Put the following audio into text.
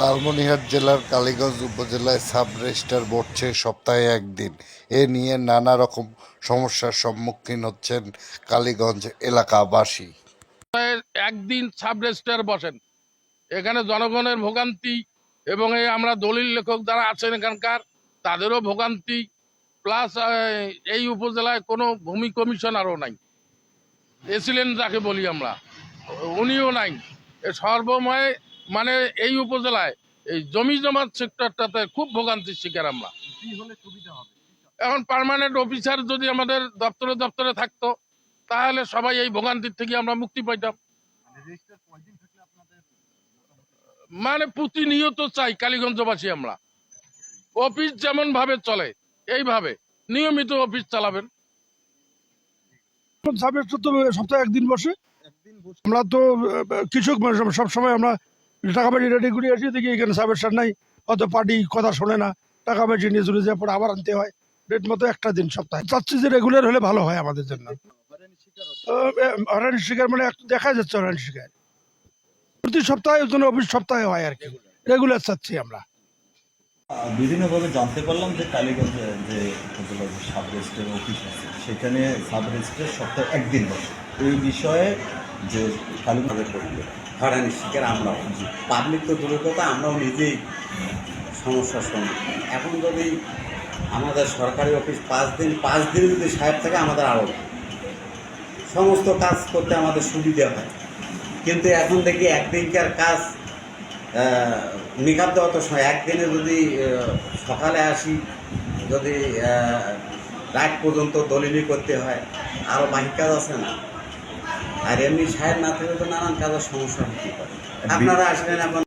লালমনিরহাট জেলার কালীগঞ্জ উপজেলায় sub registrar বসছে সপ্তাহে একদিন। এ নিয়ে নানা রকম সমস্যার সম্মুখীন হচ্ছেন কালীগঞ্জ এলাকাবাসী। একদিন সাব রেজিস্ট্রার বসেন। এখানে জনগণের ভোগান্তি এবং এই আমরা দলিল লেখক যারা আছেন এখানকার, তাদেরও ভোগান্তি। প্লাস এই উপজেলায় কোনো ভূমি কমিশনারও নাই। এসিলেন যাকে বলি আমরা। উনিও নাই। সর্বময় মানে এই উপজেলায় এই জমি জমার সেক্টরটাতে খুব ভোগান্তির শিকার আমরা। এখন পার্মানেন্ট অফিসার যদি আমাদের দপ্তরে দপ্তরে থাকতো তাহলে সবাই এই ভোগান্তির থেকে আমরা মুক্তি পাইতাম। মানে প্রতিনিয়ত চাই কালীগঞ্জবাসী আমরা। অফিস যেমন ভাবে চলে এইভাবে নিয়মিত অফিস চালাবেন। সাবেক তো সপ্তাহে একদিন বসে। আমরা তো কৃষক সবসময় আমরা টাকা পয়সা রেডি করে আসি, দেখি এখানে সার নাই, হয়তো পার্টি কথা শোনে না, টাকা পয়সা নিয়ে চলে যায় পরে আবার আনতে হয়। রেট মতো একটা দিন সপ্তাহে। চাচ্ছি যে রেগুলার হলে ভালো হয় আমাদের জন্য। হরানি শিকার মানে দেখা যাচ্ছে হরানি শিকার। প্রতি সপ্তাহে ওই জন্য অফিস সপ্তাহে হয় আর কি। রেগুলার চাচ্ছি আমরা। বিভিন্নভাবে জানতে পারলাম যে কালীগঞ্জে যে সাব অফিস আছে, সেখানে সাব সপ্তাহে একদিন বসে। এই বিষয়ে যে আমাদের পড়বে হয়রানির শিকার আমরাও। পাবলিক তো দূরের কথা, আমরাও নিজেই সমস্যার সম্মুখীন। এখন যদি আমাদের সরকারি অফিস পাঁচ দিন পাঁচ দিন যদি সাহেব থাকে, আমাদের আরও সমস্ত কাজ করতে আমাদের সুবিধা হয়। কিন্তু এখন দেখি একদিনকার কাজ মেকআপ দেওয়া তো একদিনে যদি সকালে আসি, যদি রাত পর্যন্ত দলিলি করতে হয় আরও বাকি কাজ আছে না? আর এমনি সাহেব না থাকলে তো নানান কাজের সমস্যা হতে পারে। আপনারা আসবেন এখন